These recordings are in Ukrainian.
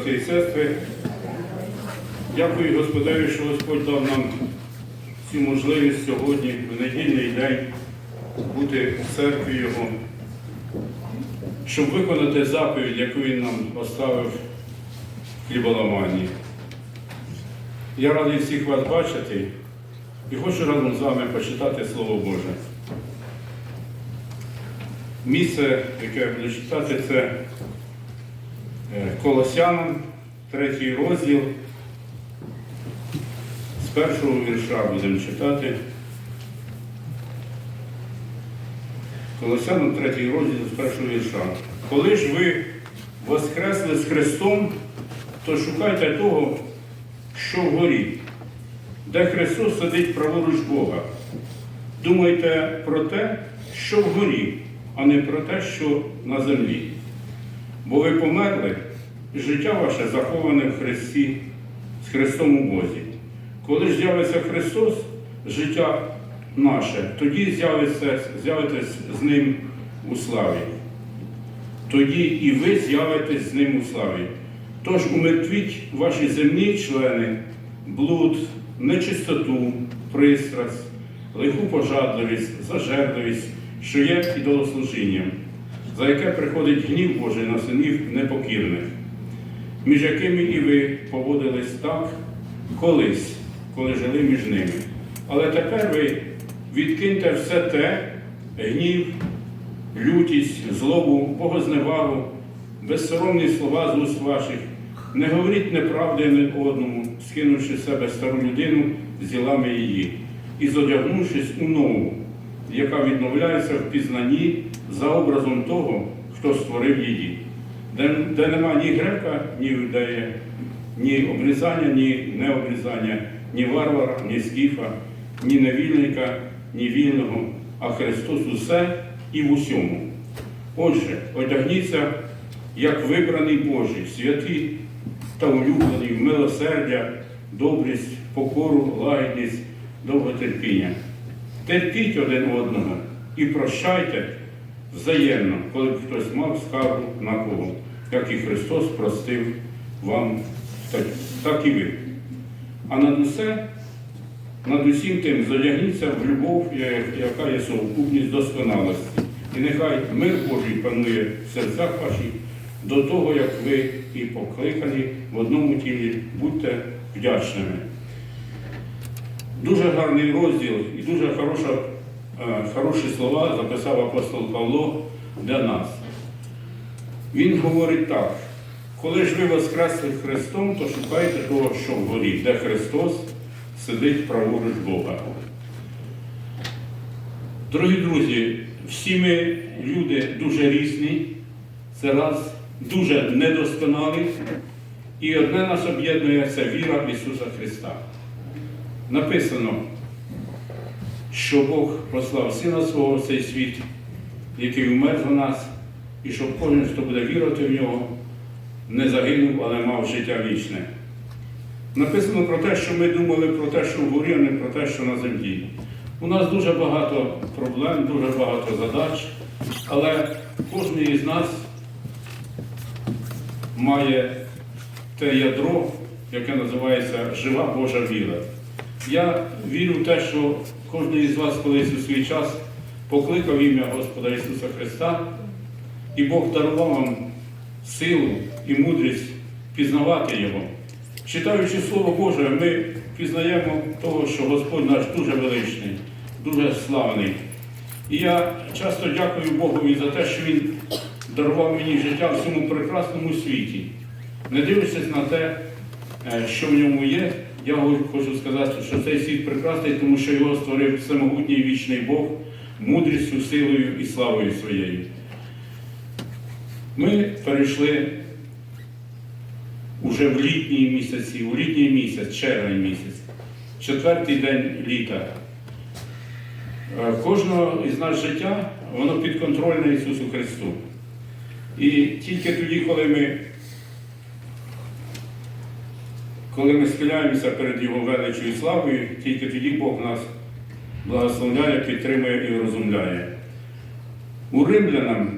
брати і сестри. Дякую Господеві, що Господь дав нам цю можливість сьогодні, в недільний день, бути в церкві Його, щоб виконати заповідь, яку Він нам поставив в хліболаманні. Я радий всіх вас бачити і хочу разом з вами почитати Слово Боже. Місце, яке я буду читати, це Колосянам, третій розділ. З першого вірша будемо читати. Колосянам, третій розділ з першого вірша. Коли ж ви воскресли з Христом, то шукайте того, що вгорі, де Христос сидить праворуч Бога. Думайте про те, що вгорі, а не про те, що на землі. Бо ви померли, і життя ваше заховане в Христі з Христом у Бозі. Коли ж з'явиться Христос, життя наше, тоді з'явиться, з'явитесь з Ним у славі. Тоді і ви з'явитесь з Ним у славі. Тож умертвіть ваші земні члени, блуд, нечистоту, пристрасть, лиху пожадливість, зажерливість, що є ідолослужінням, за яке приходить гнів Божий на синів непокірних, між якими і ви поводились так колись, коли жили між ними. Але тепер ви відкиньте все те, гнів, лютість, злобу, богозневагу, безсоромні слова з уст ваших, не говоріть неправди один одному, скинувши з себе стару людину з ділами її, і зодягнувшись у нову, яка відновляється в пізнанні за образом того, хто створив її, де, де нема ні грека, ні юдея, ні обрізання, ні необрізання, ні варвара, ні скіфа, ні невільника, ні вільного, а Христос усе і в усьому. Отже, одягніться, як вибраний Божий, святі та улюблені, в милосердя, добрість, покору, лагідність, довготерпіння. Терпіть один одного і прощайте взаємно, коли б хтось мав скаргу на кого, як і Христос простив вам, так, і ви. А над усе, над усім тим задягніться в любов, яка є совокупність досконалості. І нехай мир Божий панує в серцях ваших до того, як ви і покликані в одному тілі, будьте вдячними. Дуже гарний розділ і дуже хороша, хороші слова записав апостол Павло для нас. Він говорить так. Коли ж ви воскресли Христом, то шукайте того, що вгорі, де Христос сидить праворуч Бога. Дорогі друзі, всі ми люди дуже різні, це раз дуже недосконалі, і одне нас об'єднує це віра в Ісуса Христа. Написано, що Бог послав Сина свого в цей світ, який умер за нас, і щоб кожен, хто буде вірити в нього, не загинув, але мав життя вічне. Написано про те, що ми думали про те, що вгорі, а не про те, що на землі. У нас дуже багато проблем, дуже багато задач, але кожен із нас має те ядро, яке називається жива Божа віра. Я вірю в те, що кожен із вас колись у свій час покликав ім'я Господа Ісуса Христа, і Бог дарував вам силу і мудрість пізнавати Його. Читаючи Слово Боже, ми пізнаємо того, що Господь наш дуже величний, дуже славний. І я часто дякую Богові за те, що Він дарував мені життя в цьому прекрасному світі. Не дивлячись на те, е, що в ньому є, я хочу сказати, що цей світ прекрасний, тому що його створив всемогутній вічний Бог мудрістю, силою і славою своєю. Ми перейшли уже в літній місяці, у літній місяць, червень місяць, четвертий день літа. Е, Кожного із нас життя, воно підконтрольне Ісусу Христу. І тільки тоді, коли ми коли ми схиляємося перед Його величою славою, тільки тоді Бог нас благословляє, підтримує і розумляє. У римлянам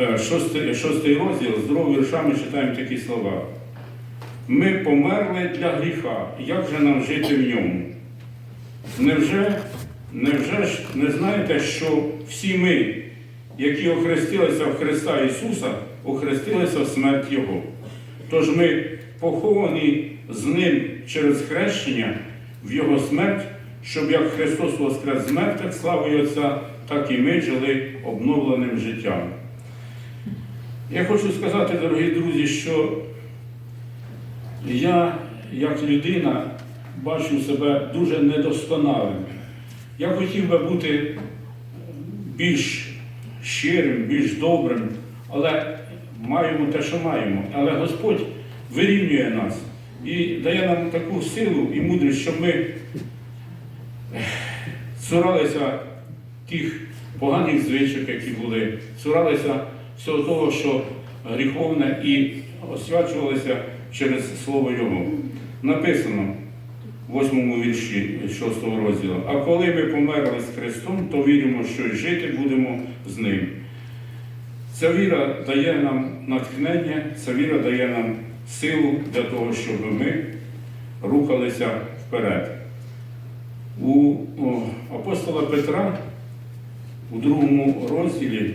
е, шостий, шостий розділ, з другого вірша ми читаємо такі слова. Ми померли для гріха, як же нам жити в ньому? Невже, невже ж не знаєте, що всі ми, які охрестилися в Христа Ісуса, охрестилися в смерть Його? Тож ми поховані з Ним через хрещення в Його смерть, щоб як Христос воскрес з мертвих славою Отця, так і ми жили обновленим життям. Я хочу сказати, дорогі друзі, що я, як людина, бачу себе дуже недосконалим. Я хотів би бути більш щирим, більш добрим, але маємо те, що маємо. Але Господь вирівнює нас і дає нам таку силу і мудрість, щоб ми цуралися тих поганих звичок, які були, цуралися всього того, що гріховне, і освячувалися через Слово Його. Написано в восьмому вірші 6 розділу. А коли ми померли з Христом, то віримо, що й жити будемо з Ним. Ця віра дає нам натхнення, ця віра дає нам силу для того, щоб ми рухалися вперед. У апостола Петра у другому розділі,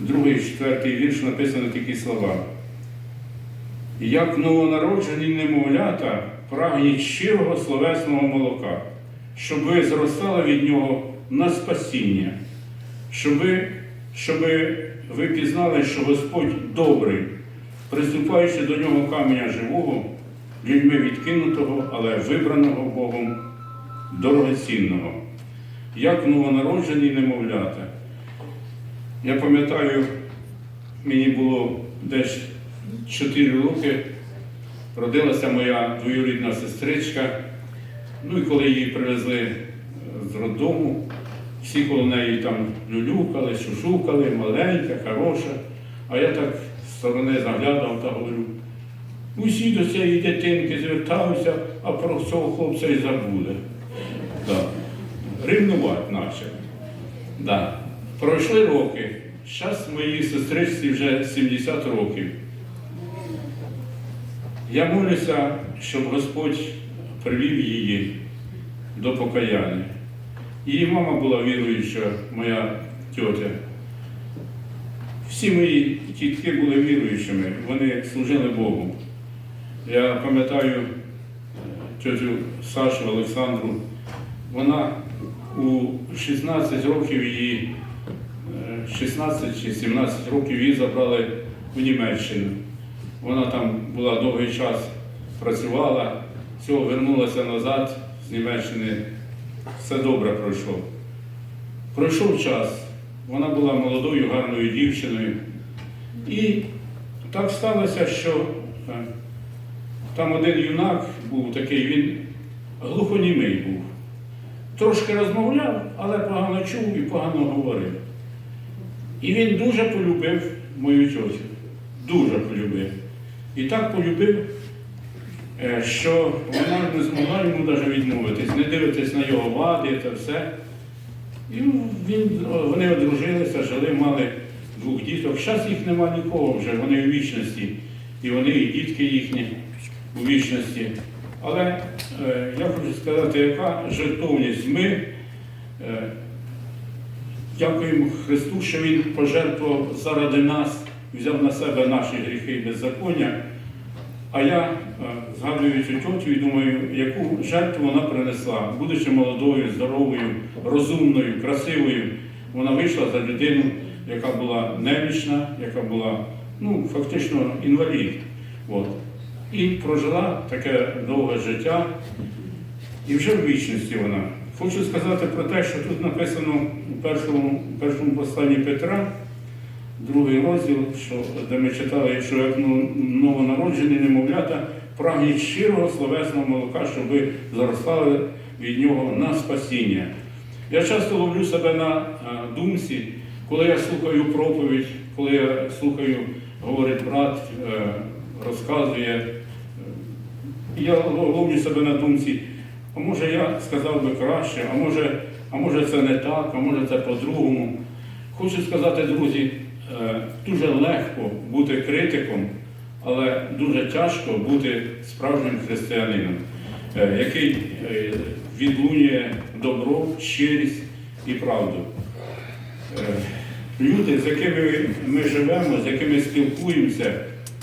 другий, четвертий вірш написано такі слова. Як новонароджені немовлята прагніть щирого словесного молока, щоб ви зростали від нього на спасіння, щоб ви, щоб ви пізнали, що Господь добрий, приступаючи до нього каменя живого, людьми відкинутого, але вибраного Богом, дорогоцінного, як новонароджені немовлята. Я пам'ятаю, мені було десь 4 роки, родилася моя двоюрідна сестричка. Ну і коли її привезли з роддому, всі коло неї там люлюкали, шушукали, маленька, хороша. А я так сторони заглядав та говорю, усі до цієї дитинки звертаються, а про цього хлопця і забуде. Да. Рівнувати наче. Да. Пройшли роки. Зараз моїй сестричці вже 70 років. Я молюся, щоб Господь привів її до покаяння. Її мама була віруюча, моя тьотя. Всі мої тітки були віруючими, вони служили Богу. Я пам'ятаю е, тьотю Сашу Олександру, вона у 16 років її, е, 16 чи 17 років її забрали у Німеччину. Вона там була довгий час, працювала, цього вернулася назад з Німеччини. Все добре пройшло. Пройшов час, вона була молодою, гарною дівчиною. І так сталося, що е, там один юнак був такий, він глухонімий був. Трошки розмовляв, але погано чув і погано говорив. І він дуже полюбив мою тьотю. Дуже полюбив. І так полюбив, е, що вона не змогла йому навіть відмовитись, не дивитись на його вади та все. І він, вони одружилися, жили, мали двох діток. Зараз їх нема нікого вже, вони у вічності. І вони, і дітки їхні у вічності. Але е, я хочу сказати, яка жертовність ми. Е, Дякуємо Христу, що Він пожертвував заради нас, взяв на себе наші гріхи і беззаконня. А я е, згадую цю тьотю і думаю, яку жертву вона принесла, будучи молодою, здоровою, розумною, красивою, вона вийшла за людину, яка була немічна, яка була ну, фактично інвалід. От. І прожила таке довге життя, і вже в вічності вона. Хочу сказати про те, що тут написано у першому, першому посланні Петра, другий розділ, що, де ми читали, що як ну- новонароджені немовлята прагніть щирого словесного молока, щоб ви зростали від нього на спасіння. Я часто ловлю себе на думці, коли я слухаю проповідь, коли я слухаю, говорить брат, е, розказує. е, Я ловлю себе на думці, а може я сказав би краще, а може, а може це не так, а може це по-другому. Хочу сказати, друзі, е, дуже легко бути критиком, але дуже тяжко бути справжнім християнином, е, який е, відлунює добро, щирість і правду. Е, Люди, з якими ми живемо, з якими спілкуємося,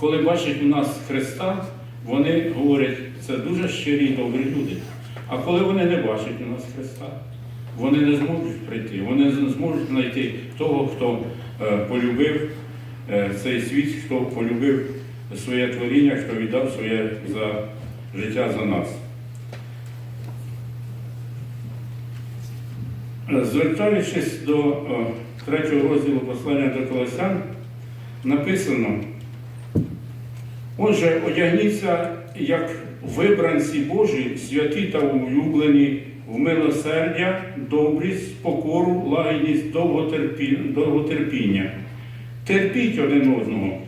коли бачать у нас Христа, вони говорять, це дуже щирі і добрі люди. А коли вони не бачать у нас Христа, вони не зможуть прийти, вони не зможуть знайти того, хто полюбив цей світ, хто полюбив своє творіння, хто віддав своє за життя за нас. Звертаючись до третього розділу послання до Колосян, написано, отже, одягніться як вибранці Божі, святі та улюблені, в милосердя, добрість, покору, лагідність, довготерпіння. Терпіть один одного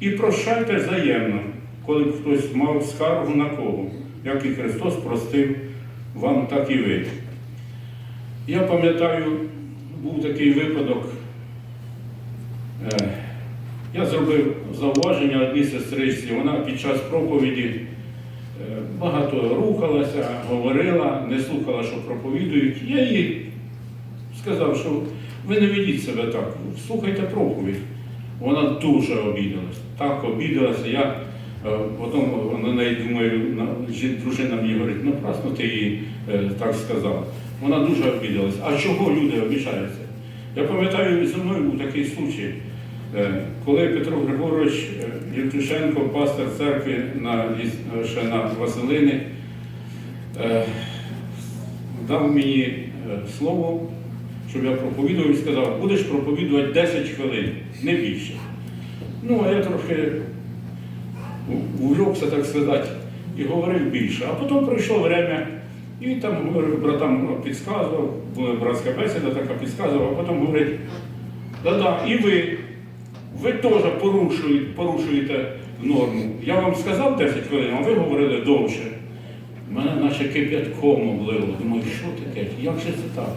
і прощайте взаємно, коли б хтось мав скаргу на кого, як і Христос простив вам, так і ви. Я пам'ятаю, був такий випадок. Е, Я зробив зауваження одній сестричці. Вона під час проповіді е, багато рухалася, говорила, не слухала, що проповідують. Я їй сказав, що ви не ведіть себе так, слухайте проповідь. Вона дуже обідалась, так обідалася. Я е, потім на неї думаю, на- дружина мені говорить, ну прасно ти їй е, так сказав. Вона дуже обідалась. А чого люди обіжаються? Я пам'ятаю, зі мною був такий случай, е, коли Петро Григорович Євтушенко, пастор церкви на, ще на Василини, дав мені слово, щоб я проповідував і сказав, будеш проповідувати 10 хвилин, не більше. Ну, а я трохи увлекся, так сказати, і говорив більше. А потім прийшло время, і там говорив, братам підказував, була братська бесіда, така підказував, а потім говорить, да-да, і ви, ви теж порушуєте, порушуєте норму. Я вам сказав 10 хвилин, а ви говорили довше. Мене наче кип'ятком облило. Думаю, що таке? Як же це так?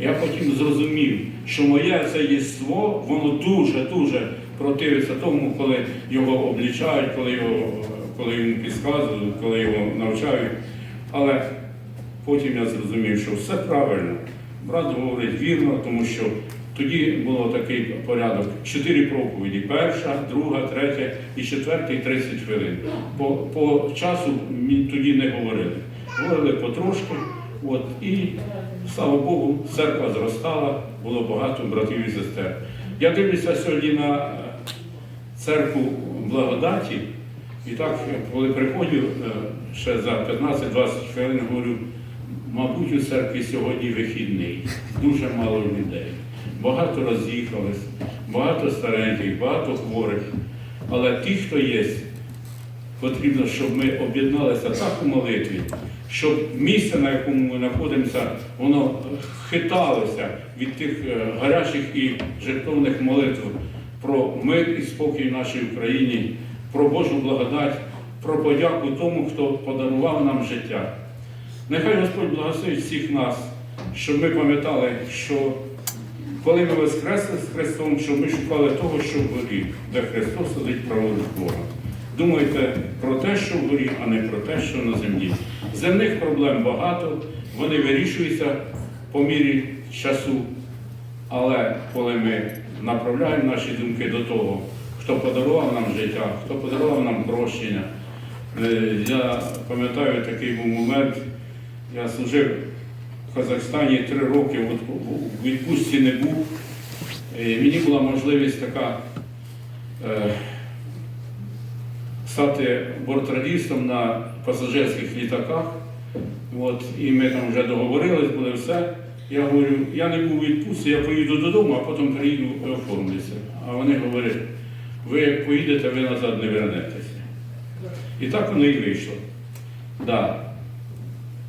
Я потім зрозумів, що моє це єство, воно дуже-дуже противиться тому, коли його облічають, коли його, коли йому підказують, коли його навчають. Але потім я зрозумів, що все правильно. Брат говорить вірно, тому що тоді було такий порядок: чотири проповіді: перша, друга, третя і четверта, і 30 хвилин. По, по часу тоді не говорили. Говорили потрошки. От, і слава Богу, церква зростала, було багато братів і сестер. Я дивлюся сьогодні на церкву благодаті, і так, коли приходжу е, ще за 15-20 хвилин, говорю, мабуть, у церкві сьогодні вихідний, дуже мало людей. Багато роз'їхались, багато стареньких, багато хворих. Але ті, хто є, потрібно, щоб ми об'єдналися так у молитві, щоб місце, на якому ми знаходимося, воно хиталося від тих е, гарячих і жертовних молитв про мир і спокій нашій Україні, про Божу благодать, про подяку тому, хто подарував нам життя. Нехай Господь благословить всіх нас, щоб ми пам'ятали, що коли ми воскресли з Христом, щоб ми шукали того, що вгорі, де Христос сидить праворуч Бога. Думайте про те, що вгорі, а не про те, що на землі. Земних проблем багато, вони вирішуються по мірі часу. Але коли ми направляємо наші думки до того, хто подарував нам життя, хто подарував нам прощення, Е, я пам'ятаю такий був момент, я служив в Казахстані три роки, в відпустці не був. І мені була можливість така е, стати бортрадістом на пасажирських літаках. От, і ми там вже договорились, були все. Я говорю, я не був відпустці, я поїду додому, а потім приїду і оформлюся. А вони говорять, ви поїдете, ви назад не вернетеся. І так воно і вийшло. Да.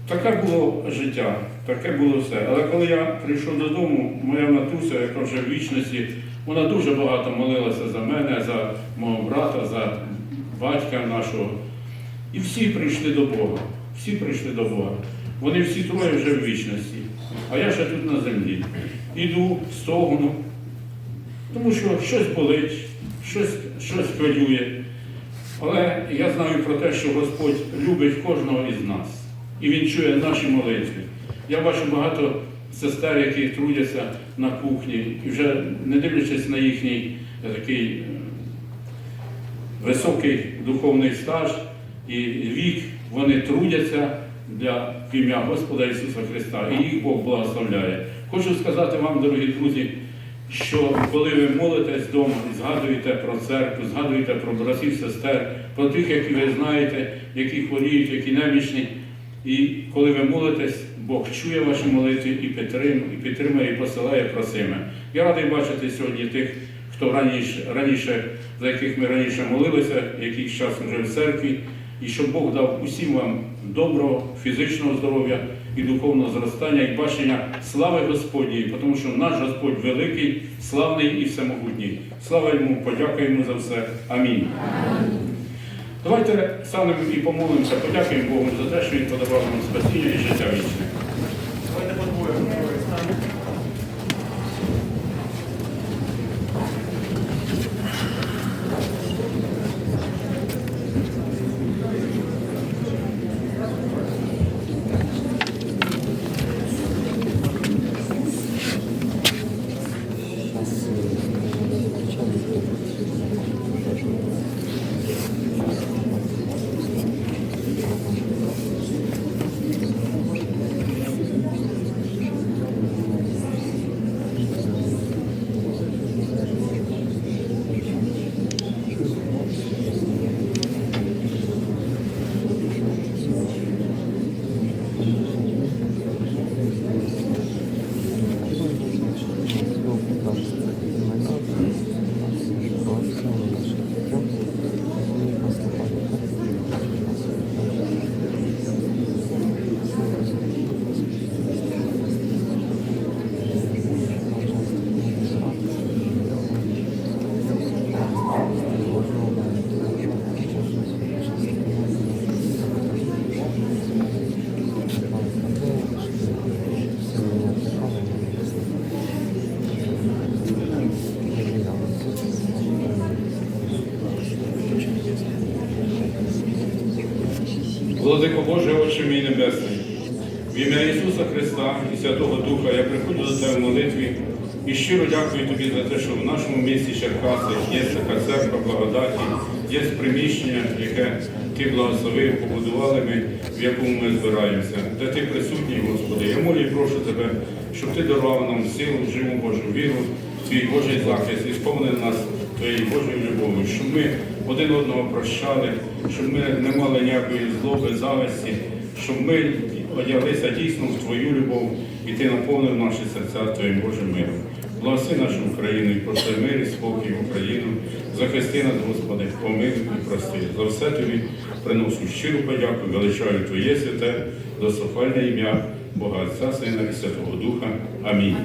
Таке було життя, таке було все. Але коли я прийшов додому, моя матуся, яка вже в вічності, вона дуже багато молилася за мене, за мого брата, за батька нашого. І всі прийшли до Бога. Всі прийшли до Бога. Вони всі троє вже в вічності. А я ще тут на землі. Іду, стогну, Тому що щось болить, щось, щось хвилює. Але я знаю про те, що Господь любить кожного із нас. І Він чує наші молитви. Я бачу багато сестер, які трудяться на кухні, і вже не дивлячись на їхній е, такий е, високий духовний стаж і вік, вони трудяться для ім'я Господа Ісуса Христа, і їх Бог благословляє. Хочу сказати вам, дорогі друзі, що коли ви молитесь вдома і згадуєте про церкву, згадуєте про братів, сестер, про тих, які ви знаєте, які хворіють, які немічні, і коли ви молитесь, Бог чує ваші молитви і підтримує, і підтримує, і посилає просиме. Я радий бачити сьогодні тих, хто раніше, раніше, за яких ми раніше молилися, який час вже в церкві, і щоб Бог дав усім вам доброго фізичного здоров'я і духовного зростання, і бачення слави Господньої, тому що наш Господь великий, славний і всемогутній. Слава йому, подякуємо за все. Амінь. Давайте станемо і помолимося, подякуємо Богу за те, що Він подавав нам спасіння і життя вічне. Владико Боже, Отче мій Небесний, в ім'я Ісуса Христа і Святого Духа я приходжу до Тебе в молитві і щиро дякую Тобі за те, що в нашому місті Черкаси є така церква благодаті, є приміщення, яке Ти благословив, побудували ми, в якому ми збираємося, де Ти присутній, Господи. Я молю і прошу Тебе, щоб Ти дарував нам силу, живу Божу віру, Твій Божий захист і сповнив нас Твоєю Божою любов'ю, щоб ми один одного прощали, щоб ми не мали ніякої злоби, зависті, щоб ми одяглися дійсно в Твою любов і Ти наповнив наші серця Твоїм Божим миром. Благослови нашу Україну і пошли мир і спокій в Україну. Захисти нас, Господи, помилуй і прости. За все тобі приношу щиру подяку, величаю Твоє святе, достохвальне ім'я Бога Отця, Сина і Святого Духа. Амінь.